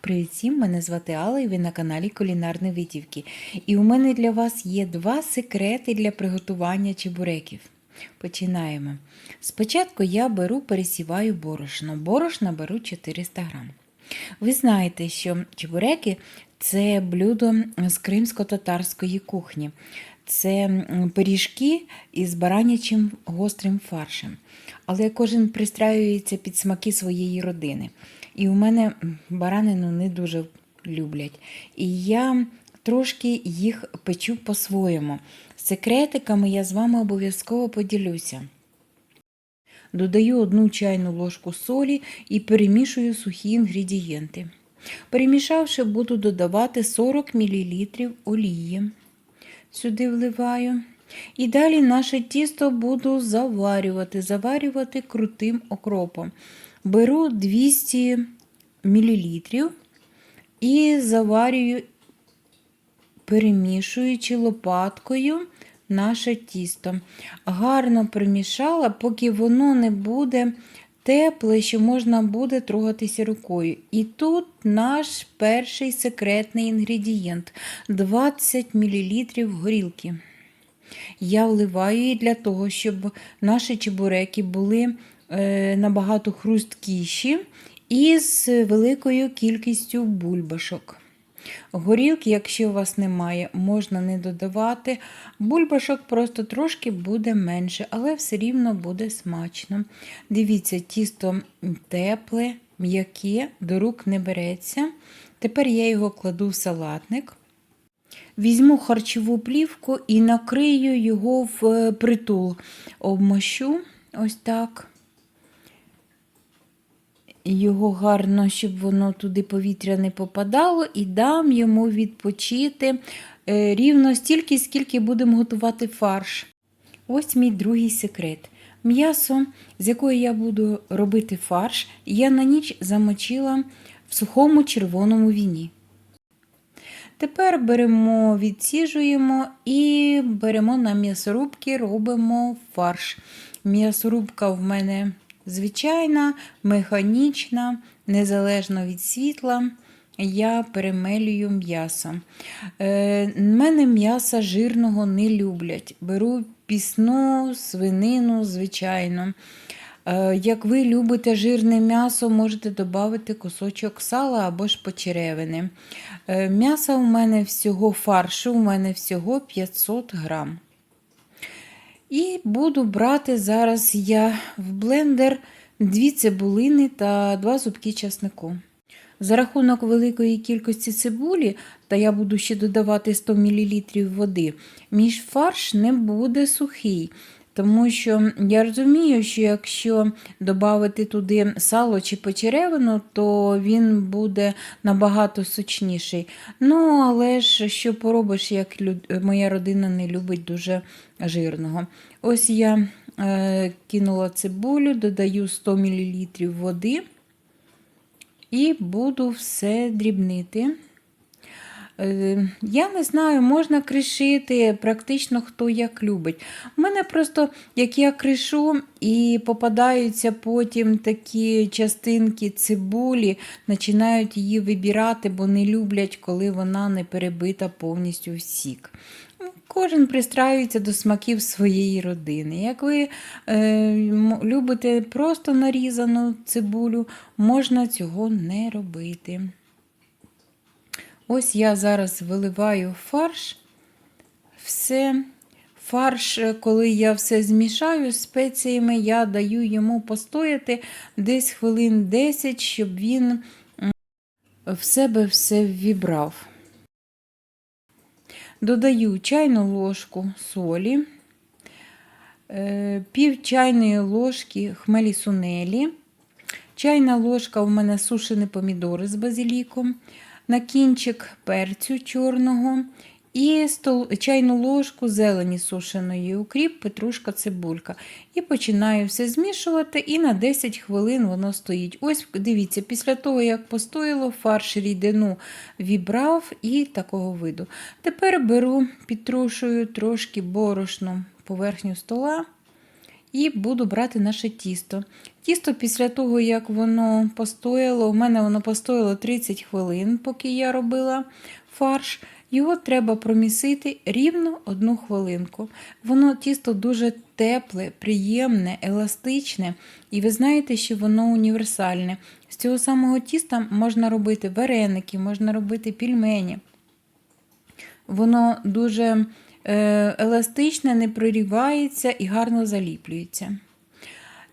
Привіт всім! Мене звати Алла і ви на каналі Кулінарні Витівки. І у мене для вас є два секрети для приготування чебуреків. Починаємо. Спочатку я беру, пересіваю борошно. Борошна беру 400 грам. Ви знаєте, що чебуреки це блюдо з кримсько-татарської кухні. Це пиріжки із баранячим гострим фаршем. Але кожен пристраюється під смаки своєї родини. І у мене баранину не дуже люблять. І я трошки їх печу по-своєму. Секретиками я з вами обов'язково поділюся. Додаю одну чайну ложку солі і перемішую сухі інгредієнти. Перемішавши, буду додавати 40 мл олії. Сюди вливаю. І далі наше тісто буду заварювати, заварювати крутим окропом. Беру 200 мл і заварюю, перемішуючи лопаткою наше тісто. Гарно примішала, поки воно не буде тепле, що можна буде трогатися рукою. І тут наш перший секретний інгредієнт 20 мл горілки. Я вливаю її для того, щоб наші чебуреки були набагато хрусткіші і з великою кількістю бульбашок. Горілки, якщо у вас немає, можна не додавати. Бульбашок просто трошки буде менше, але все рівно буде смачно. Дивіться, тісто тепле, м'яке, до рук не береться. Тепер я його кладу в салатник. Візьму харчову плівку і накрию його в е, притул. Обмощу ось так. Його гарно, щоб воно туди повітря не попадало, і дам йому відпочити е, рівно стільки, скільки будемо готувати фарш. Ось мій другий секрет. М'ясо, з якої я буду робити фарш, я на ніч замочила в сухому червоному віні. Тепер беремо, відсіжуємо і беремо на м'ясорубки, робимо фарш. М'ясорубка в мене звичайна, механічна, незалежно від світла. Я перемелюю м'ясо. Е, мене м'яса жирного не люблять. Беру пісну, свинину, звичайно. Е, Як ви любите жирне м'ясо, можете додати кусочок сала або ж почеревини. Е, М'яса у мене всього фаршу, у мене всього 500 грам. І буду брати зараз я в блендер дві цибулини та два зубки часнику. За рахунок великої кількості цибулі, та я буду ще додавати 100 мл води, між фарш не буде сухий. Тому що я розумію, що якщо додати туди сало чи почеревину, то він буде набагато сочніший. Ну, але ж що поробиш, як люд... моя родина не любить дуже жирного. Ось я е, кинула цибулю, додаю 100 мл води і буду все дрібнити. Е, Я не знаю, можна кришити практично хто як любить. У мене просто, як я кришу і попадаються потім такі частинки цибулі, починають її вибирати, бо не люблять, коли вона не перебита повністю в сік. Кожен пристраюється до смаків своєї родини. Як ви е, любите просто нарізану цибулю, можна цього не робити. Ось я зараз виливаю фарш. Все. Фарш, коли я все змішаю з спеціями, я даю йому постояти десь хвилин 10, щоб він в себе все ввібрав. Додаю чайну ложку солі, е, пів чайної ложки хмелі сунелі, чайна ложка в мене сушені помідори з базиліком, на кінчик перцю чорного і чайну ложку зелені сушеної укріп, петрушка, цибулька. І починаю все змішувати, і на 10 хвилин воно стоїть. Ось дивіться, після того, як постояло, фарш рідину вібрав і такого виду. Тепер беру, підтрушую трошки борошну поверхню стола і буду брати наше тісто. Тісто після того, як воно постояло, у мене воно постояло 30 хвилин, поки я робила фарш. Його треба промісити рівно одну хвилинку. Воно тісто дуже тепле, приємне, еластичне, і ви знаєте, що воно універсальне. З цього самого тіста можна робити вареники, можна робити пільмені. Воно дуже е, еластичне, не прорівається і гарно заліплюється.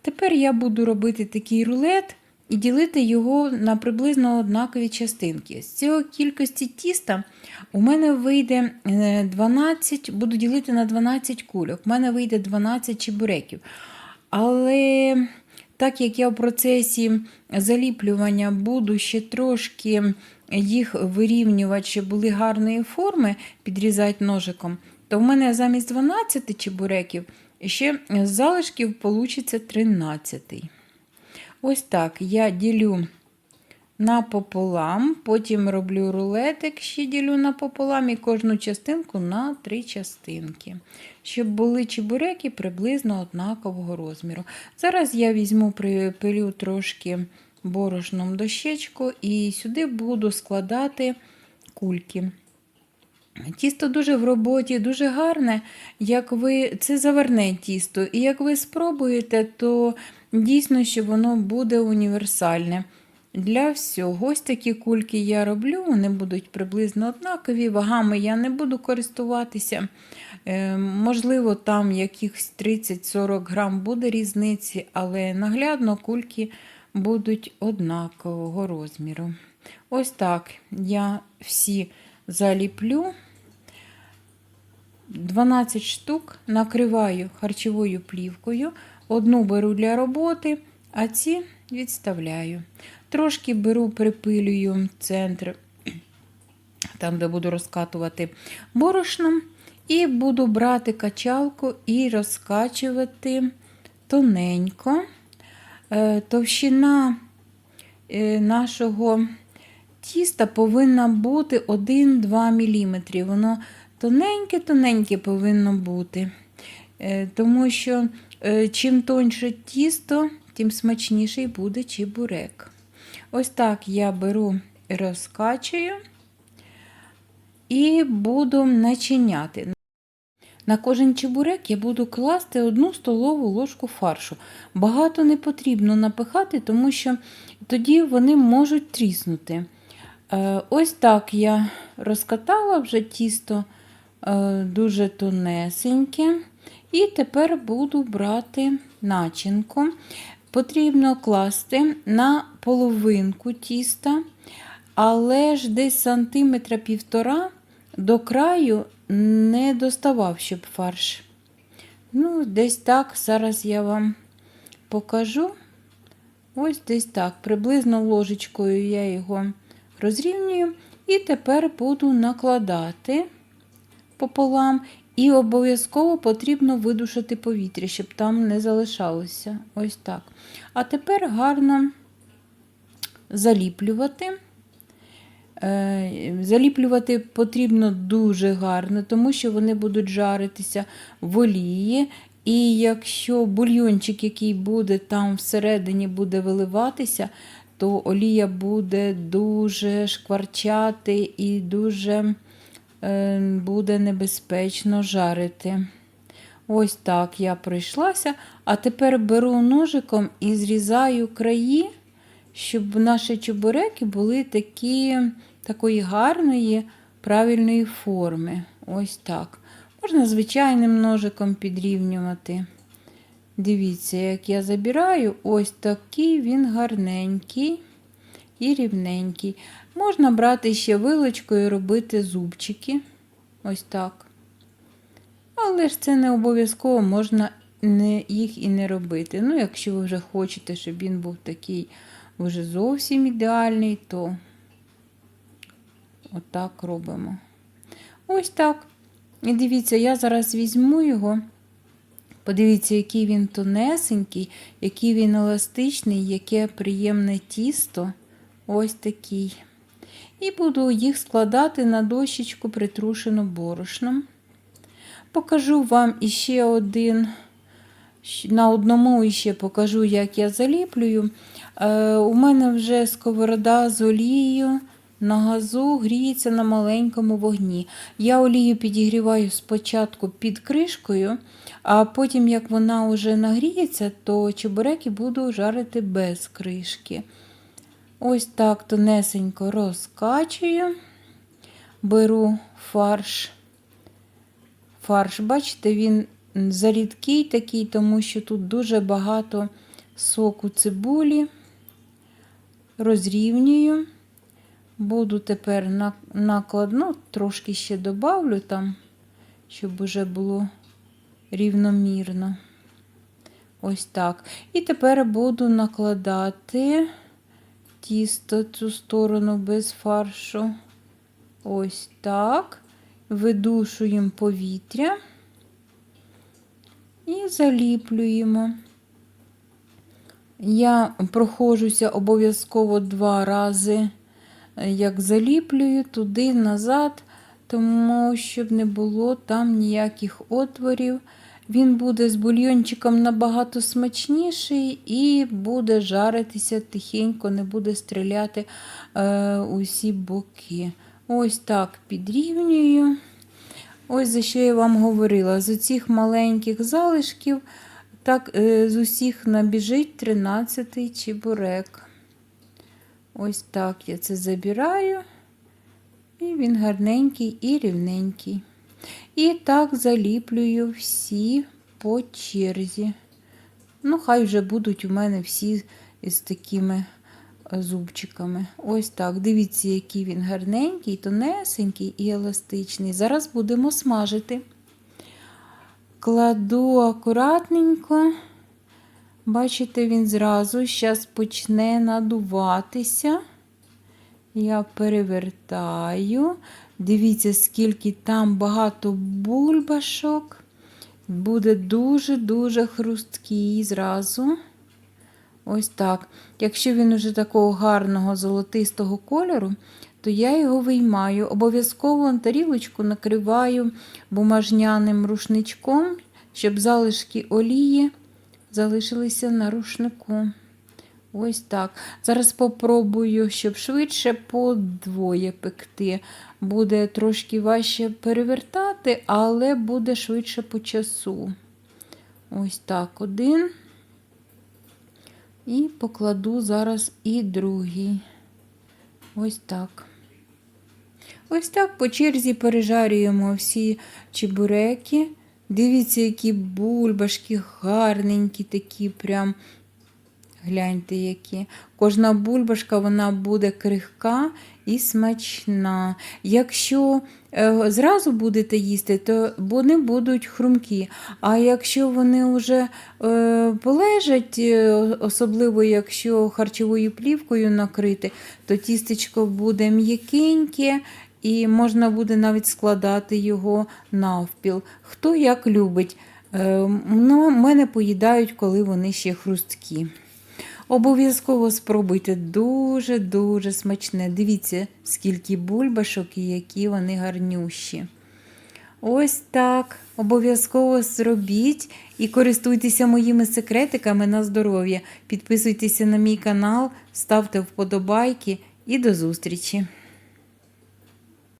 Тепер я буду робити такий рулет і ділити його на приблизно однакові частинки. З цього кількості тіста у мене вийде е, 12, буду ділити на 12 кульок. У мене вийде 12 чебуреків. Але так як я в процесі заліплювання буду ще трошки їх вирівнювати, щоб були гарної форми, підрізати ножиком, то в мене замість 12 чебуреків ще з залишків вийде 13. Ось так я ділю напополам, потім роблю рулетик, ще ділю напополам і кожну частинку на три частинки, щоб були чебуреки приблизно однакового розміру. Зараз я візьму, припилю трошки борошном дощечку і сюди буду складати кульки. Тісто дуже в роботі, дуже гарне. Як ви, Це заварне тісто, і як ви спробуєте, то дійсно, що воно буде універсальне. Для всього ось такі кульки я роблю, вони будуть приблизно однакові. Вагами я не буду користуватися. Е, можливо, там якихось 30-40 грам буде різниці, але наглядно кульки будуть однакового розміру. Ось так я всі заліплю. 12 штук накриваю харчовою плівкою. Одну беру для роботи, а ці відставляю. Трошки беру, припилюю центр, там, де буду розкатувати борошном, і буду брати качалку і розкачувати тоненько. Е, товщина е, нашого тіста повинна бути 1-2 мм. Воно тоненьке-тоненьке повинно бути. Е, тому що чим тоньше тісто, тим смачніший буде чебурек. Ось так я беру розкачую і буду начиняти. На кожен чебурек я буду класти одну столову ложку фаршу. Багато не потрібно напихати, тому що тоді вони можуть тріснути. Е, ось так я розкатала вже тісто е, дуже тонесеньке. І тепер буду брати начинку. Потрібно класти на половинку тіста, але ж десь сантиметра півтора до краю не доставав, щоб фарш. Ну, десь так, зараз я вам покажу. Ось десь так. Приблизно ложечкою я його розрівнюю. І тепер буду накладати пополам. І обов'язково потрібно видушити повітря, щоб там не залишалося. Ось так. А тепер гарно заліплювати. Е, заліплювати потрібно дуже гарно, тому що вони будуть жаритися в олії. І якщо бульйончик, який буде там всередині, буде виливатися, то олія буде дуже шкварчати і дуже буде небезпечно жарити. Ось так я пройшлася. А тепер беру ножиком і зрізаю краї щоб наші чебуреки були такі, такої гарної, правильної форми. Ось так. Можна звичайним ножиком підрівнювати. Дивіться, як я забираю, ось такий він гарненький і рівненький. Можна брати ще вилочкою і робити зубчики. Ось так. Але ж це не обов'язково можна не, їх і не робити. Ну, якщо ви вже хочете, щоб він був такий вже зовсім ідеальний, то отак робимо. Ось так. І дивіться, я зараз візьму його. Подивіться, який він тонесенький, який він еластичний, яке приємне тісто. Ось такий. І буду їх складати на дощечку, притрушену борошном. Покажу вам іще один На одному іще покажу, як я заліплюю. Е, у мене вже сковорода з олією на газу гріється на маленькому вогні. Я олію підігріваю спочатку під кришкою, а потім, як вона вже нагріється, то чебуреки буду жарити без кришки. Ось так тонесенько розкачую, беру фарш. Фарш, бачите, він зарідкий такий, тому що тут дуже багато соку цибулі. Розрівнюю. Буду тепер на- накладну, трошки ще добавлю там, щоб уже було рівномірно. Ось так. І тепер буду накладати тісто цю сторону без фаршу. Ось так. Видушуємо повітря і заліплюємо. Я проходжуся обов'язково два рази, як заліплюю туди назад, тому щоб не було там ніяких отворів. Він буде з бульйончиком набагато смачніший і буде жаритися тихенько, не буде стріляти е, усі боки. Ось так підрівнюю. Ось за що я вам говорила. З оцих маленьких залишків, так, е, з усіх набіжить 13 чебурек. Ось так я це забираю. І він гарненький і рівненький. І так заліплюю всі по черзі. Ну, хай вже будуть у мене всі з такими е, зубчиками. Ось так. Дивіться, який він гарненький, тонесенький і еластичний. Зараз будемо смажити. Кладу акуратненько. Бачите, він зразу зараз почне надуватися. Я перевертаю. Дивіться, скільки там багато бульбашок. Буде дуже-дуже хрусткий зразу. Ось так. Якщо він уже такого гарного золотистого кольору, то я його виймаю. Обов'язково на тарілочку накриваю бумажняним рушничком, щоб залишки олії залишилися на рушнику. Ось так. Зараз попробую, щоб швидше по двоє пекти. Буде трошки важче перевертати, але буде швидше по часу. Ось так, один. І покладу зараз і другий. Ось так. Ось так по черзі пережарюємо всі чебуреки. Дивіться, які бульбашки гарненькі, такі прям. Гляньте, які. Кожна бульбашка вона буде крихка і смачна. Якщо е, зразу будете їсти, то вони будуть хрумкі. А якщо вони вже е, полежать, е, особливо якщо харчовою плівкою накрити, то тістечко буде м'якеньке. І можна буде навіть складати його навпіл. Хто як любить. Ну, мене поїдають, коли вони ще хрусткі. Обов'язково спробуйте дуже-дуже смачне. Дивіться, скільки бульбашок і які вони гарнющі. Ось так. Обов'язково зробіть і користуйтеся моїми секретиками на здоров'я. Підписуйтеся на мій канал, ставте вподобайки і до зустрічі!